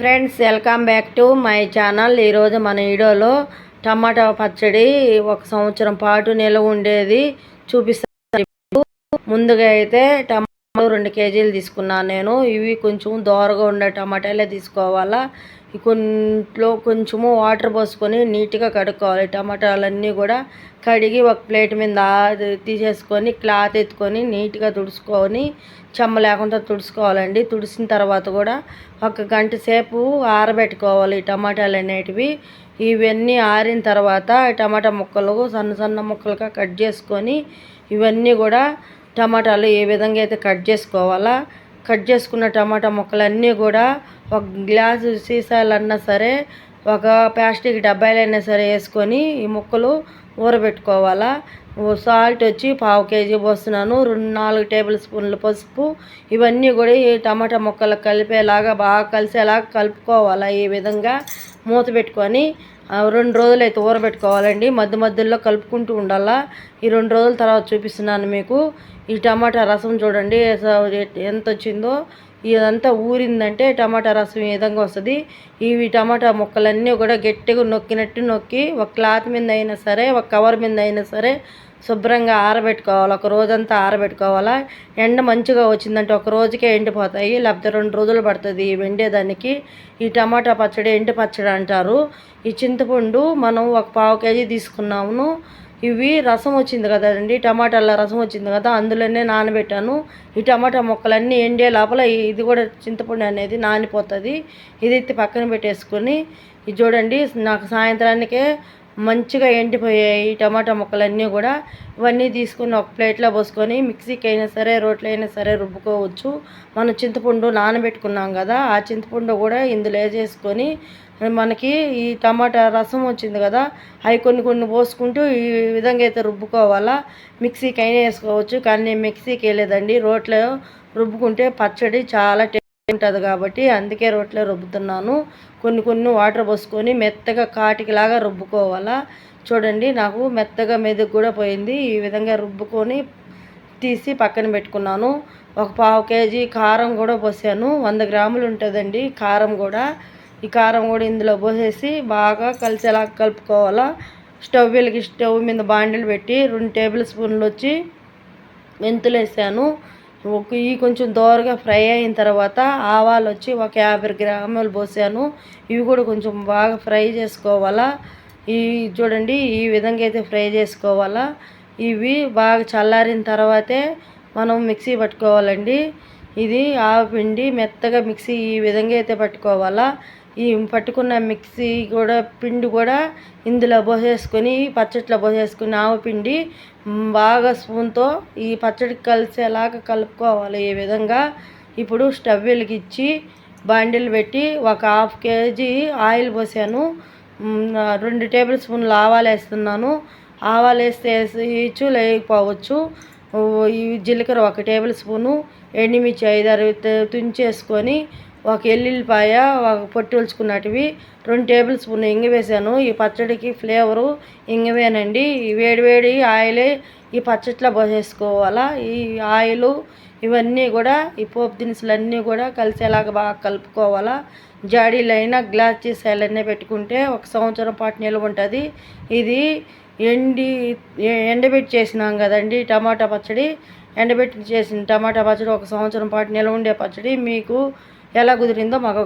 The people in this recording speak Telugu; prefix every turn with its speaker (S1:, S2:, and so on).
S1: Friends welcome back to my channel. ఈరోజు మన వీడియోలో టమాటా పచ్చడి ఒక సంవత్సరం పాటు నిల్వ ఉండేది. చూపిస్తాను ముందుగా అయితే టమా రెండు కేజీలు తీసుకున్నాను నేను. ఇవి కొంచెం దోరగా ఉండే టమాటాలే తీసుకోవాలా. కొంట్లో కొంచెము వాటర్ పోసుకొని నీట్గా కడుక్కోవాలి. టమాటాలన్నీ కూడా కడిగి ఒక ప్లేట్ మీద తీసేసుకొని క్లాత్ ఎత్తుకొని నీట్గా తుడుచుకొని చెమ్మ లేకుండా తుడుచుకోవాలండి. తుడిసిన తర్వాత కూడా ఒక గంట సేపు ఆరబెట్టుకోవాలి టమాటాలు అనేటివి. ఇవన్నీ ఆరిన తర్వాత టమాటా ముక్కలు సన్న సన్న ముక్కలుగా కట్ చేసుకొని ఇవన్నీ కూడా టమాటాలు ఏ విధంగా అయితే కట్ చేసుకోవాలా కట్ చేసుకున్న టమాటా ముక్కలన్నీ కూడా ఒక గ్లాసు సీసాలన్నా సరే ఒక ప్లాస్టిక్ డబ్బాలైనా సరే వేసుకొని ఈ ముక్కలు ఊరబెట్టుకోవాలా. సాల్ట్ వచ్చి పావు కేజీ పోస్తున్నాను రెండు నాలుగు టేబుల్ స్పూన్లు పసుపు ఇవన్నీ కూడా ఈ టమాటా ముక్కలు కలిపేలాగా బాగా కలిసేలాగా కలుపుకోవాలా ఈ విధంగా మూత పెట్టుకొని. రెండు రోజులు అయితే ఊరబెట్టుకోవాలండి. మధ్య మధ్యలో కలుపుకుంటూ ఉండాలా. ఈ రెండు రోజుల తర్వాత చూపిస్తున్నాను మీకు. ఈ టమాటా రసం చూడండి ఎంత వచ్చిందో. ఇదంతా ఊరిందంటే టమాటా రసం ఈ విధంగా వస్తుంది. ఇవి టమాటా ముక్కలన్నీ కూడా గట్టిగా నొక్కినట్టు నొక్కి ఒక క్లాత్ మీద అయినా సరే ఒక కవర్ మీద అయినా సరే శుభ్రంగా ఆరబెట్టుకోవాలి. ఒక రోజంతా ఆరబెట్టుకోవాలా? ఎండ మంచిగా వచ్చిందంటే ఒక రోజుకే ఎండిపోతాయి. లేకపోతే రెండు రోజులు పడుతుంది వెండేదానికి. ఈ టమాటా పచ్చడి ఎండి పచ్చడి అంటారు. ఈ చింతపండు మనం ఒక పావు కేజీ తీసుకున్నాము ఇవి రసం వచ్చింది కదండి టమాటాల రసం వచ్చింది కదా అందులోనే నానబెట్టాను. ఈ టమాటా ముక్కలన్నీ ఎండే లోపల ఇది కూడా చింతపండు అనేది నానిపోతుంది. ఇది పక్కన పెట్టేసుకొని ఇది చూడండి నాకు సాయంత్రానికే మంచిగా ఎండిపోయాయి టమాటా ముక్కలన్నీ కూడా. ఇవన్నీ తీసుకుని ఒక ప్లేట్లో పోసుకొని మిక్సీకి అయినా సరే రోట్లో అయినా సరే రుబ్బుకోవచ్చు. మనం చింతపండు నానబెట్టుకున్నాం కదా ఆ చింతపండు కూడా ఇందులో వేసేసుకొని మనకి ఈ టమాటా రసం వచ్చింది కదా అవి కొన్ని కొన్ని పోసుకుంటూ ఈ విధంగా అయితే రుబ్బుకోవాలా. మిక్సీకి అయినా వేసుకోవచ్చు కానీ నేను మిక్సీకి వేయలేదండి రోట్లో రుబ్బుకుంటే పచ్చడి చాలా ఉంటుంది కాబట్టి అందుకే రోట్లో రుబ్బుతున్నాను. కొన్ని కొన్ని వాటర్ పోసుకొని మెత్తగా కాటికిలాగా రుబ్బుకోవాలా. చూడండి నాకు మెత్తగా మెదకు కూడా పోయింది. ఈ విధంగా రుబ్బుకొని తీసి పక్కన పెట్టుకున్నాను. ఒక పావు కేజీ కారం కూడా పోసాను. వంద గ్రాములు ఉంటుందండి కారం కూడా. ఈ కారం కూడా ఇందులో పోసేసి బాగా కలిసేలా కలుపుకోవాలా. స్టవ్ వెలిగి స్టవ్ మీద బాండిలు పెట్టి రెండు టేబుల్ స్పూన్లు వచ్చి మెంతులు వేసాను ఈ కొంచెం దోరగా ఫ్రై అయిన తర్వాత ఆవాలు వచ్చి ఒక యాభై గ్రాములు పోసాను. ఇవి కూడా కొంచెం బాగా ఫ్రై చేసుకోవాలా. ఈ చూడండి ఈ విధంగా అయితే ఫ్రై చేసుకోవాలా. ఇవి బాగా చల్లారిన తర్వాతే మనం మిక్సీ పట్టుకోవాలండి. ఇది ఆవపిండి మెత్తగా మిక్సీ ఈ విధంగా అయితే పట్టుకోవాలా. ఈ పట్టుకున్న మిక్సీ కూడా పిండి కూడా ఇందులో పోసేసుకొని పచ్చట్లో పోసేసుకుని ఆవపిండి బాగా స్పూన్తో ఈ పచ్చడికి కలిసేలాగా కలుపుకోవాలి ఈ విధంగా. ఇప్పుడు స్టవ్ వెలిగించి బాండిల్ పెట్టి ఒక హాఫ్ కేజీ ఆయిల్ పోసాను. రెండు టేబుల్ స్పూన్లు ఆవాలు వేస్తున్నాను. ఆవాలు వేస్తే వేయచ్చు లేకపోవచ్చు. ఈ జీలకర్ర ఒక టేబుల్ స్పూను ఎండుమిర్చి ఐదారు తుంచేసుకొని ఒక ఎల్లుల్లిపాయ ఒక పొట్టుల్చుకున్నటివి రెండు టేబుల్ స్పూన్ ఇంగ వేసాను ఈ పచ్చడికి ఫ్లేవరు ఇంగవేనండి. ఈ వేడివేడి ఆయిలే ఈ పచ్చట్లో పోసేసుకోవాలా ఈ ఆయిలు ఇవన్నీ కూడా ఈ పోపు దినుసులు అన్నీ కూడా కలిసేలాగా బాగా కలుపుకోవాలా. జాడీలైనా గ్లాస్ చేసేయాలనే పెట్టుకుంటే ఒక సంవత్సరం పాటు నిల్వ ఉంటుంది. ఇది ఎండి ఎండబెట్టి చేసినాం కదండి టమాటా పచ్చడి. ఎండబెట్టి చేసిన టమాటా పచ్చడి ఒక సంవత్సరం పాటు నిల్వ ఉండే పచ్చడి. మీకు ఎలా కుదిరిందో మాకు